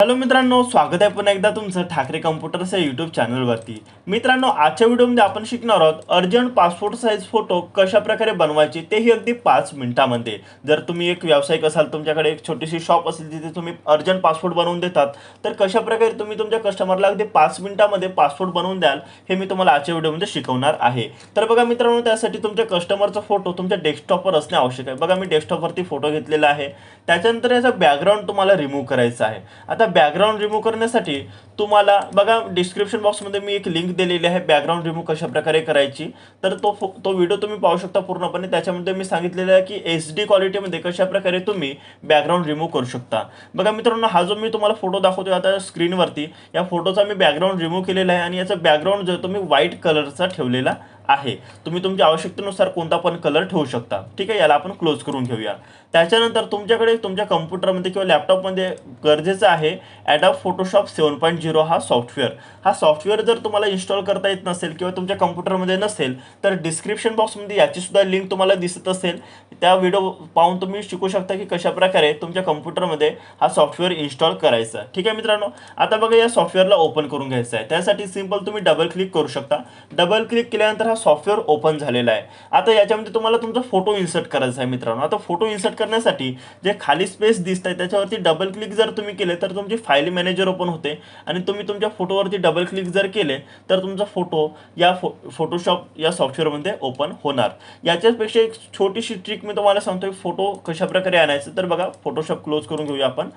Hello मित्रांनो स्वागत आहे पुन्हा एकदा तुमचं ठाकरे कम्प्युटर्स या यूट्यूब चॅनलवरती. मित्रांनो आजच्या व्हिडिओमध्ये आपण शिकणार आहोत अर्जंट पासपोर्ट साईज फोटो कशा प्रकारे बनवायचे तेही अगदी पाच मिनिटामध्ये. जर तुम्ही एक व्यावसायिक असाल तुमच्याकडे एक छोटीशी शॉप असेल तिथे तुम्ही अर्जंट पासपोर्ट बनवून देतात तर कशा प्रकारे तुम्ही तुमच्या कस्टमरला अगदी पाच मिनिटामध्ये पासपोर्ट बनवून द्याल हे मी तुम्हाला आजच्या व्हिडिओमध्ये शिकवणार आहे. तर बघा मित्रांनो त्यासाठी तुमच्या कस्टमरचा फोटो तुमच्या डेस्कटॉपवर असणे आवश्यक आहे. बघा मी डेस्कटॉपवरती फोटो घेतलेला आहे. त्याच्यानंतर याचा बॅकग्राऊंड तुम्हाला रिमूव्ह करायचा आहे. आता बॅकग्राऊंड रिमूव्ह करण्यासाठी तुम्हाला बघा डिस्क्रिप्शन बॉक्समध्ये मी एक लिंक दिलेली आहे बॅकग्राऊंड रिमूव्ह कशा प्रकारे करायची. तर तो फो- तो व्हिडिओ तुम्ही पाहू शकता पूर्णपणे. त्याच्यामध्ये मी सांगितलेलं आहे की एच डी क्वालिटीमध्ये कशा प्रकारे तुम्ही बॅकग्राऊंड रिमूव्ह करू शकता. बघा मित्रांनो हा जो मी तुम्हाला फोटो दाखवतोय आता स्क्रीनवरती या फोटोचा मी बॅकग्राऊंड रिमूव्ह केलेला आहे आणि याचा बॅकग्राऊंड जो तुम्ही व्हाईट कलरचा ठेवलेला आहे. तुम्ही तुमच्या आवश्यकतेनुसार कोणता पण कलर ठेवू शकता. ठीक आहे याला आपण क्लोज करून घेऊया. त्याच्यानंतर तुमच्याकडे तुमच्या कम्प्युटरमध्ये किंवा लॅपटॉपमध्ये गरजेचं आहे Adobe Photoshop seven point zero हा सॉफ्टवेअर हा सॉफ्टवेअर जर तुम्हाला इन्स्टॉल करता येत नसेल किंवा तुमच्या कम्प्युटरमध्ये नसेल तर डिस्क्रिप्शन बॉक्समध्ये याचीसुद्धा लिंक तुम्हाला दिसत असेल. त्या व्हिडिओ पाहून तुम्ही शिकू शकता की कशा प्रकारे तुमच्या कम्प्युटरमध्ये हा सॉफ्टवेअर इन्स्टॉल करायचा ठीक आहे मित्रांनो? आता बघा या सॉफ्टवेअरला ओपन करून घ्यायचं आहे. त्यासाठी सिंपल तुम्ही डबल क्लिक करू शकता. डबल क्लिक केल्यानंतर हा सॉफ्टवेअर ओपन झालेला आहे. आता याच्यामध्ये तुम्हाला तुमचा फोटो इन्सर्ट करायचा आहे मित्रांनो. आता फोटो इन्सर्ट करण्यासाठी जे खाली स्पेस दिसत आहे त्याच्यावरती डबल क्लिक जर तुम्ही केले तर तुमची फाईल मॅनेजर ओपन होते. आणि तुम्ही तुमच्या फोटोवरती डबल क्लिक जर केले तर तुमचा फोटो या फो फोटोशॉप या सॉफ्टवेअरमध्ये ओपन होणार. याच्यापेक्षा एक छोटीशी ट्रिक मी तुम्हाला सांगतोय फोटो कशाप्रकारे आणायचं तर बघा फोटोशॉप क्लोज करून घेऊया आपण.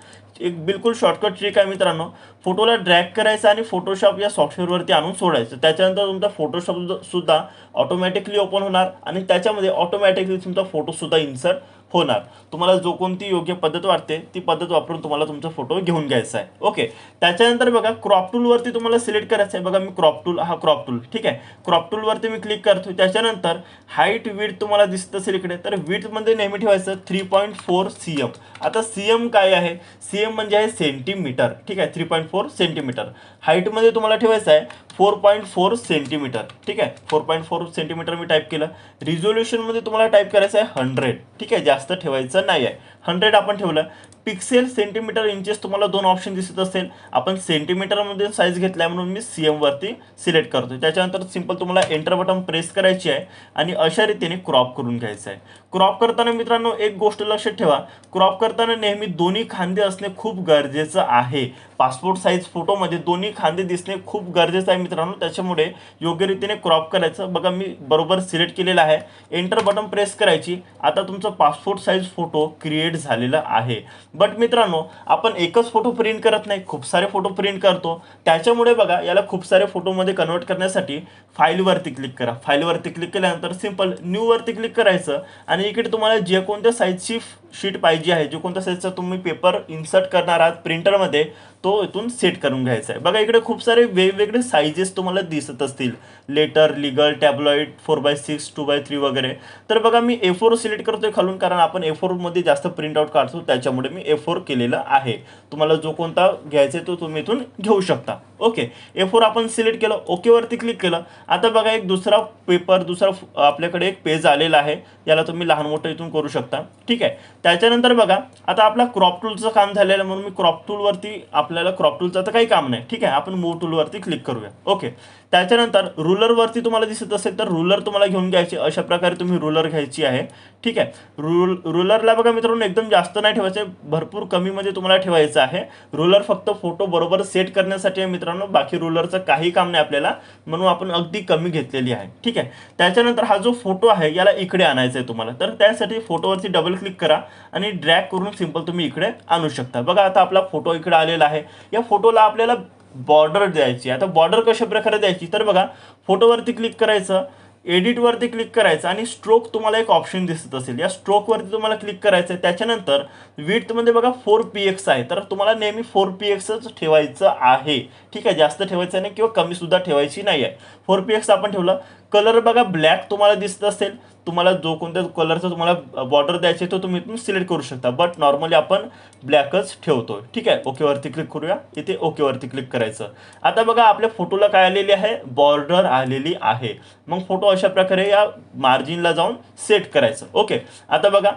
एक बिलकुल शॉर्टकट ट्रिक आहे मित्रांनो. फोटोला ड्रॅग करायचा आणि फोटोशॉप या सॉफ्टवेअरवरती आणून सोडायचं. त्याच्यानंतर तुमचा फोटोशॉप सुद्धा ऑटोमॅटिकली ओपन होणार आणि त्याच्यामध्ये ऑटोमॅटिकली तुमचा फोटोसुद्धा इन्सर्ट होणार. तुम्हाला जो कोणती योग्य पद्धत वाटते ती पद्धत वापरून तुम्हाला तुमचा फोटो घेऊन घ्यायचा आहे. ओके त्याच्यानंतर बघा क्रॉप टूलवरती तुम्हाला सिलेक्ट करायचं आहे. बघा मी क्रॉप टूल हा क्रॉप टूल ठीक आहे? क्रॉप टूलवरती मी क्लिक करतो त्याच्यानंतर हाईट विथ तुम्हाला दिसत असेल इकडे. तर विथमध्ये नेहमी ठेवायचं three point four C M आता सी एम काय आहे? सी एम म्हणजे आहे सेंटीमीटर ठीक आहे? थ्री पॉईंट फोर सेंटीमीटर हाईटमध्ये तुम्हाला ठेवायचं आहे फोर पॉईंट फोर सेंटीमीटर ठीक आहे? फोर पॉईंट फोर सेंटीमीटर मी टाईप केलं. रिझोल्युशनमध्ये तुम्हाला टाईप करायचं आहे हंड्रेड ठीक आहे? जास्त ठेवायचं नाही आहे हंड्रेड आपण ठेवलं. पिक्सेल सेंटीमीटर इंचेस तुम्हाला दोन ऑप्शन दिसत असेल. आपण सेंटीमीटरमध्ये साईज घेतल्या म्हणून मी सी एमवरती सिलेक्ट करतो त्याच्यानंतर सिंपल तुम्हाला एंटर बटन प्रेस करायची आहे आणि अशा रीतीने क्रॉप करून घ्यायचं आहे. क्रॉप करताना मित्रांनो एक गोष्ट लक्षात ठेवा. क्रॉप करताना नेहमी दोन्ही खांदे असणे खूप गरजेचं आहे. पासपोर्ट साईज फोटोमध्ये दोन्ही खांदे दिसणे खूप गरजेचं आहे मित्रांनो. त्याच्यामुळे योग्य रीतीने क्रॉप करायचं. बघा मी बरोबर सिलेक्ट केलेलं आहे. एंटर बटन प्रेस करायची. आता तुमचं पासपोर्ट साईज फोटो क्रिएट झालेला आहे. बट मित्रांनो आपण एकच फोटो प्रिंट करत नाही. खूप सारे फोटो प्रिंट करतो. त्याच्यामुळे बघा याला खूप सारे फोटोमध्ये कन्वर्ट करण्यासाठी फाईलवरती क्लिक करा. फाईलवरती क्लिक केल्यानंतर सिंपल न्यूवरती क्लिक करायचं. आणि इकडे तुम्हाला जे कोणत्या साईजची शीट पाहिजे आहे जो कोणत्या साईजचा तुम्ही पेपर इन्सर्ट करणार आहात प्रिंटरमध्ये तो इथून सेट करून घ्यायचा आहे. बघा इकडे खूप सारे वेगवेगळे साईजेस तुम्हाला दिसत असतील. Letter legal tabloid four by six two by three वगैरे. तर बघा मी ए फोर सिलेक्ट करतोय खालून कारण आपण ए फोरमध्ये जास्त प्रिंट आउट काढतो त्याच्यामुळे मी ए फोर केलेलं आहे. तुम्हाला जो कोणता घ्यायचा आहे तो तुम्ही इथून घेऊ शकता. ओके ए फोर आपण सिलेक्ट केलं ओकेवरती क्लिक केलं. आता बघा एक दुसरा पेपर दुसरा आपल्याकडे एक पेज आलेला आहे. याला तुम्ही लहान मोठं इथून करू शकता. ठीक आहे. त्याच्यानंतर बघा आता आपला क्रॉप टूलचं काम झालेलं आहे म्हणून मी क्रॉप टूलवरती आपल्याला क्रॉप टूलचं तर काही काम नाही. ठीक आहे? आपण मूव टूलवरती क्लिक करूया. ओके त्याच्यानंतर रुलरवरती तुम्हाला दिसत असेल तर रुलर तुम्हाला घेऊन घ्यायचे. अशा प्रकारे तुम्ही रुलर घ्यायची आहे. ठीक आहे? रुल रुलरला बघा मित्रांनो एकदम जास्त नाही ठेवायचे. भरपूर कमीमध्ये म्हणजे तुम्हाला ठेवायचं आहे. रुलर फक्त फोटो बरोबर सेट करण्यासाठी आहे मित्रांनो. बाकी रुलरचं काही काम नाही आपल्याला. म्हणून आपण अगदी कमी घेतलेली आहे. ठीक आहे? त्याच्यानंतर हा जो फोटो आहे याला इकडे आणायचा आहे तुम्हाला. तर त्यासाठी फोटोवरती डबल क्लिक करा आणि ड्रॅग करून सिंपल तुम्ही इकडे आणू शकता. बघा आता आपला फोटो इकडे आलेला आहे. या फोटोला आपल्याला बॉर्डर द्यायची. आता बॉर्डर कशा प्रकारे द्यायची? तर बघा फोटोवरती क्लिक करायचं एडिटवरती क्लिक करायचं आणि स्ट्रोक तुम्हाला एक ऑप्शन दिसत असेल. या स्ट्रोकवरती तुम्हाला क्लिक करायचं आहे त्याच्यानंतर विथमध्ये बघा फोर पी एक्स आहे. तर तुम्हाला नेहमी फोर पी एक्सच ठेवायचं आहे. ठीक आहे? जास्त ठेवायचं नाही किंवा कमीसुद्धा ठेवायची नाही आहे फोर पी एक्स आपण ठेवलं. कलर बघा ब्लॅक तुम्हाला दिसत असेल तुम्हाला जो कोणत्या कलरचा तुम्हाला बॉर्डर द्यायची तो तुम्ही इथून सिलेक्ट करू शकता. बट नॉर्मली आपण ब्लॅकच ठेवतो ठीक आहे? ओकेवरती क्लिक करूया. इथे ओकेवरती क्लिक करायचं. आता बघा आपल्या फोटोला काय आलेली आहे? बॉर्डर आलेली आहे. मग फोटो अशा प्रकारे या मार्जिनला जाऊन सेट करायचं. ओके आता बघा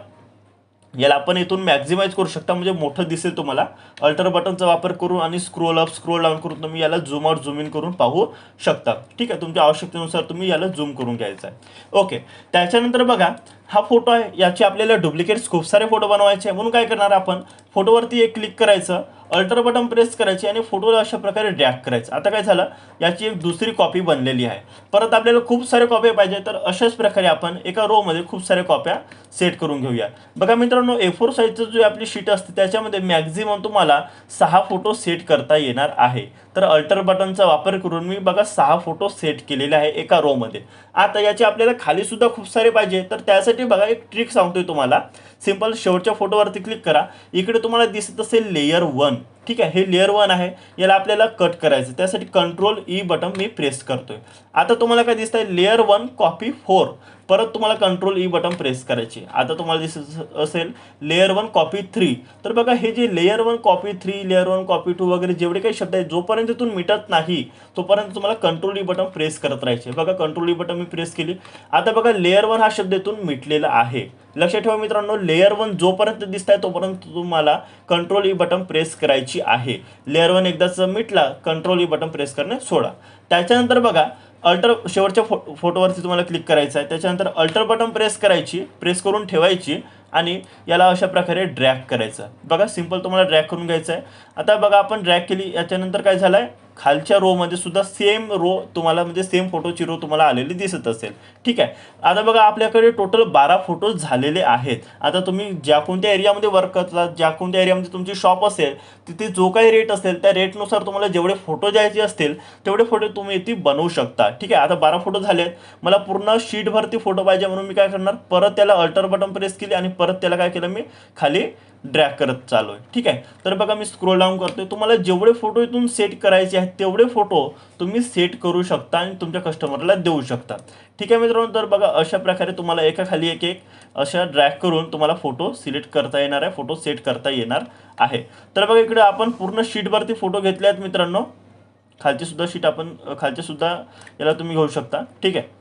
याला आपण इथून मॅक्झिमाइज करू शकता. म्हणजे मोठं दिसेल तुम्हाला. अल्टर बटनचा वापर करून आणि स्क्रोल अप स्क्रोल डाऊन करून तुम्ही याला झूम आउट झूम इन करून पाहू शकता. ठीक आहे? तुमच्या आवश्यकतेनुसार तुम्ही याला झूम करून घ्यायचा आहे. ओके त्याच्यानंतर बघा हा फोटो आहे. याचे आपल्याला डुप्लिकेट्स खूप सारे फोटो बनवायचे आहे. म्हणून काय करणार आपण? फोटोवरती एक क्लिक करायचं अल्टर बटन प्रेस करायची आणि फोटोला अशा प्रकारे ड्रॅग करायचं. आता काय झालं? याची एक दुसरी कॉपी बनलेली आहे. परत आपल्याला खूप सारे कॉप्या पाहिजे तर अशाच प्रकारे आपण एका रोमध्ये खूप साऱ्या कॉप्या सेट करून घेऊया. बघा मित्रांनो ए फोर साईजचं जो आपली शीट असते त्याच्यामध्ये मॅक्झिमम तुम्हाला सहा फोटो सेट करता येणार आहे. तर अल्टर बटनचा वापर करून मी बघा सहा फोटो सेट केलेले आहे एका रोमध्ये आता याचे आपल्याला खालीसुद्धा खूप सारे पाहिजे तर त्यासाठी बघा एक ट्रिक सांगतोय तुम्हाला. सिंपल शेवटच्या फोटोवरती क्लिक करा. इकडे तुम्हाला दिसत असेल लेयर वन ठीक आहे हे लेअर वन आहे. याला आपल्याला कट करायचं त्यासाठी कंट्रोल ई बटन मी प्रेस करतोय. आता तुम्हाला काय दिसतंय? लेअर वन कॉपी फोर परत तुम्हाला कंट्रोल ई बटन प्रेस करायची आता तुम्हाला दिसत असेल लेअर वन कॉपी थ्री तर बघा हे जे layer one copy three layer one copy two वगैरे जेवढे काही शब्द आहेत जोपर्यंत इथून मिटत नाही तोपर्यंत तुम्हाला कंट्रोल ई बटन प्रेस करत राहायचे बघा कंट्रोल ई बटन मी प्रेस केली. आता बघा लेअर वन हा शब्द इथून मिटलेला आहे. लक्षात ठेवा मित्रांनो लेअर वन जोपर्यंत दिसत आहे तोपर्यंत तुम्हाला कंट्रोल ई बटन प्रेस करायची आहे. लेअर वन एकदाच मिटला कंट्रोल ही बटन प्रेस करणे सोडा. त्याच्यानंतर बघा अल्टर शेवटच्या फो फोटोवरती तुम्हाला क्लिक करायचं आहे. त्याच्यानंतर अल्टर बटन प्रेस करायची प्रेस करून ठेवायची. आणि याला अशा प्रकारे ड्रॅग करायचं. बघा सिंपल तुम्हाला ड्रॅग करून घ्यायचं आहे आता बघा आपण ड्रॅग केली याच्यानंतर काय झालं आहे खालच्या रोमध्ये सुद्धा सेम रो तुम्हाला म्हणजे सेम फोटोची रो तुम्हाला आलेली दिसत असेल. ठीक आहे? आता बघा आपल्याकडे टोटल बारा फोटो झालेले आहेत. आता तुम्ही ज्या कोणत्या एरियामध्ये वर्क करता ज्या कोणत्या एरियामध्ये तुमची शॉप असेल तिथे जो काही रेट असेल त्या रेटनुसार तुम्हाला जेवढे फोटो द्यायचे असतील तेवढे फोटो तुम्ही इथे बनवू शकता. ठीक आहे? आता बारा फोटो झालेत. मला पूर्ण शीटभरती फोटो पाहिजे म्हणून मी काय करणार? परत त्याला अल्टर बटन प्रेस केली आणि परत त्याला काय केलं मी खाली ड्रॅग करत चालू आहे ठीक आहे? तर बघा मी स्क्रोल डाऊन करतोय. तुम्हाला जेवढे फोटो इथून सेट करायचे आहेत तेवढे फोटो तुम्ही सेट करू शकता आणि तुमच्या कस्टमरला देऊ शकता. ठीक आहे मित्रांनो? तर बघा अशा प्रकारे तुम्हाला एका खाली एक एक अशा ड्रॅग करून तुम्हाला फोटो सिलेक्ट करता येणार आहे फोटो सेट करता येणार आहे. तर बघा इकडे आपण पूर्ण शीटवरती फोटो घेतले आहेत मित्रांनो. खालचे सुद्धा शीट आपण खालचे सुद्धा याला तुम्ही घेऊ शकता. ठीक आहे?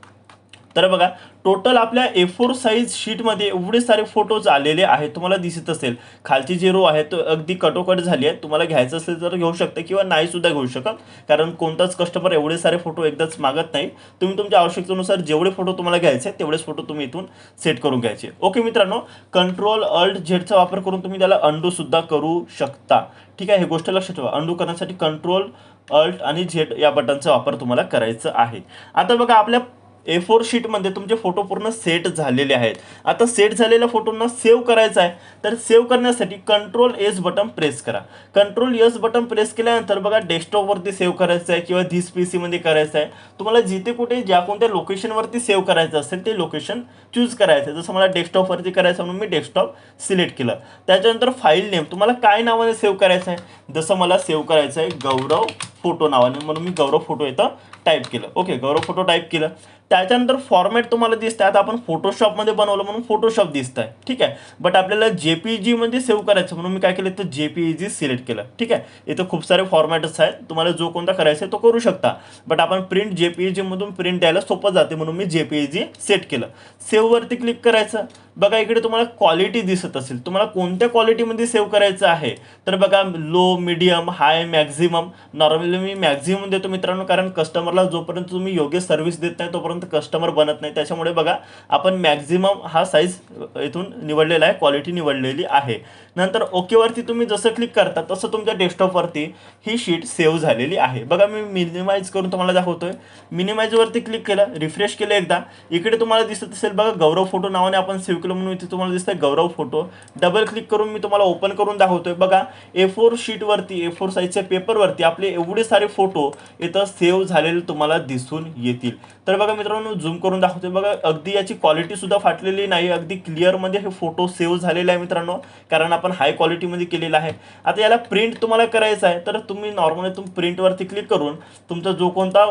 तर बघा टोटल आपल्या ए फोर साईज शीटमध्ये एवढे सारे फोटोज आलेले आहेत तुम्हाला दिसत असेल. खालची जी रो आहे तो अगदी कटोकट झाली आहे तुम्हाला घ्यायचं असेल तर घेऊ शकता किंवा नाही सुद्धा घेऊ शकत कारण कोणताच कस्टमर एवढे सारे फोटो एकदाच मागत नाही. तुम्ही तुमच्या आवश्यकतेनुसार जेवढे फोटो तुम्हाला घ्यायचे आहेत तेवढेच फोटो तुम्ही इथून सेट करून घ्यायचे. ओके मित्रांनो कंट्रोल अल्ट झेडचा वापर करून तुम्ही त्याला अंडू सुद्धा करू शकता. ठीक आहे हे गोष्ट लक्षात ठेवा. अंडू करण्यासाठी कंट्रोल अल्ट आणि झेड या बटनचा वापर तुम्हाला करायचा आहे. आता बघा आपल्या ए फोर शीटमध्ये तुमचे फोटो पूर्ण सेट झालेले आहेत. आता सेट झालेल्या फोटोंना सेव्ह करायचं आहे. तर सेव्ह करण्यासाठी कंट्रोल एस बटन प्रेस करा. कंट्रोल एस बटन प्रेस केल्यानंतर बघा डेस्कटॉपवरती सेव्ह करायचं आहे किंवा धीस पी सीमध्ये करायचं आहे. तुम्हाला जिथे कुठे ज्या कोणत्या लोकेशनवरती सेव्ह करायचं असेल ते लोकेशन चूज करायचं आहे. जसं मला डेस्कटॉपवरती करायचं म्हणून मी डेस्कटॉप सिलेक्ट केलं. त्याच्यानंतर फाईल नेम तुम्हाला काय नावाने सेव्ह करायचं आहे? जसं मला सेव्ह करायचं आहे गौरव फोटो नावाने म्हणून मी गौरव फोटो इथं टाईप केलं. ओके गौरव फोटो टाईप केलं. त्याच्यानंतर फॉर्मॅट तुम्हाला दिसतं आता आपण फोटोशॉपमध्ये बनवलं म्हणून फोटोशॉप दिसत आहे ठीक आहे? बट आपल्याला जे पी जीमध्ये सेव्ह करायचं म्हणून मी काय केलं? तर जे पी जी सिलेक्ट केलं. ठीक आहे? इथं खूप सारे फॉर्मॅटच आहेत. तुम्हाला जो कोणता करायचा आहे तो करू शकता. बट आपण प्रिंट जे पी जीमधून प्रिंट द्यायला सोपं जाते म्हणून मी जे पी जी सेट केलं. सेव्हवरती क्लिक करायचं. बघा इकडे तुम्हाला क्वालिटी दिसत असेल. तुम्हाला कोणत्या क्वालिटीमध्ये सेव्ह करायचं आहे? तर बघा low medium high maximum normally मी मॅक्झिमम देतो मित्रांनो कारण कस्टमरला जोपर्यंत तुम्ही योग्य सर्व्हिस देत नाही तोपर्यंत कस्टमर बनत नाही. त्याच्यामुळे बघा आपण मॅक्झिमम हा साईज इथून निवडलेला आहे क्वालिटी निवडलेली आहे. नंतर ओकेवरती तुम्ही जसं क्लिक करता तसं तुमच्या डेस्कटॉपवरती ही शीट सेव्ह झालेली आहे. बघा मी मिनिमाइज करून तुम्हाला दाखवतोय. मिनिमाइजवरती क्लिक केलं रिफ्रेश केलं एकदा. इकडे तुम्हाला दिसत असेल बघा गौरव फोटो नावाने आपण सेव्ह केलं म्हणून इथे तुम्हाला दिसतंय. गौरव फोटो डबल क्लिक करून मी तुम्हाला ओपन करून दाखवतोय. बघा ए फोर शीटवरती ए फोर साईजच्या पेपरवरती आपले एवढे सारे फोटो इथं सेव्ह झालेले तुम्हाला दिसून येतील. तर बघा मित्रांनो झूम करून दाखवतोय. बघा अगदी याची क्वालिटी सुद्धा फाटलेली नाही अगदी क्लिअरमध्ये हे फोटो सेव्ह झालेले आहे मित्रांनो. कारण आपण हाय क्वालिटीमध्ये केलेला आहे. आता याला प्रिंट तुम्हाला करायचं आहे. तर तुम्ही नॉर्मली तुम्ही प्रिंटवरती क्लिक करून तुमचा जो कोणता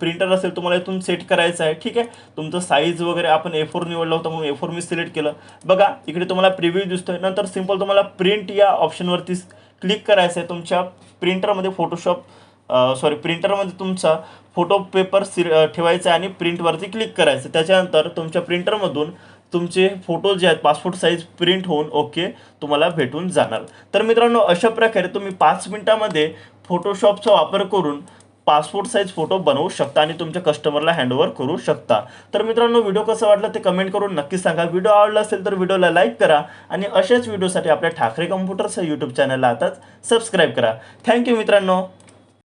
प्रिंटर असेल तुम्हाला इथून सेट करायचा आहे. ठीक आहे? तुमचं साईज वगैरे आपण ए फोर निवडला होता म्हणून ए फोर मी सिलेक्ट केलं. बघा इकडे तुम्हाला प्रिव्ह्यू दिसतोय. नंतर सिंपल तुम्हाला प्रिंट या ऑप्शनवरती क्लिक करायचं आहे तुमच्या प्रिंटरमध्ये फोटोशॉप सॉरी प्रिंटरमध्ये तुमचा फोटो पेपर सि ठेवायचा आहे आणि प्रिंटवरती क्लिक करायचं. त्याच्यानंतर तुमच्या प्रिंटरमधून तुमचे फोटो जे आहेत पासपोर्ट साईज प्रिंट होऊन ओके तुम्हाला भेटून जाणार. तर मित्रांनो अशा प्रकारे तुम्ही पाच मिनिटामध्ये फोटोशॉपचा वापर करून पासपोर्ट साईज फोटो बनवू शकता आणि तुमच्या कस्टमरला हँडओव्हर करू शकता. तर मित्रांनो व्हिडिओ कसं वाटलं ते कमेंट करून नक्की सांगा. व्हिडिओ आवडला असेल तर व्हिडिओला लाईक करा आणि अशाच व्हिडिओसाठी आपल्या ठाकरे कम्प्युटर्स या यूट्यूब चॅनलला आताच सबस्क्राईब करा. थँक्यू मित्रांनो.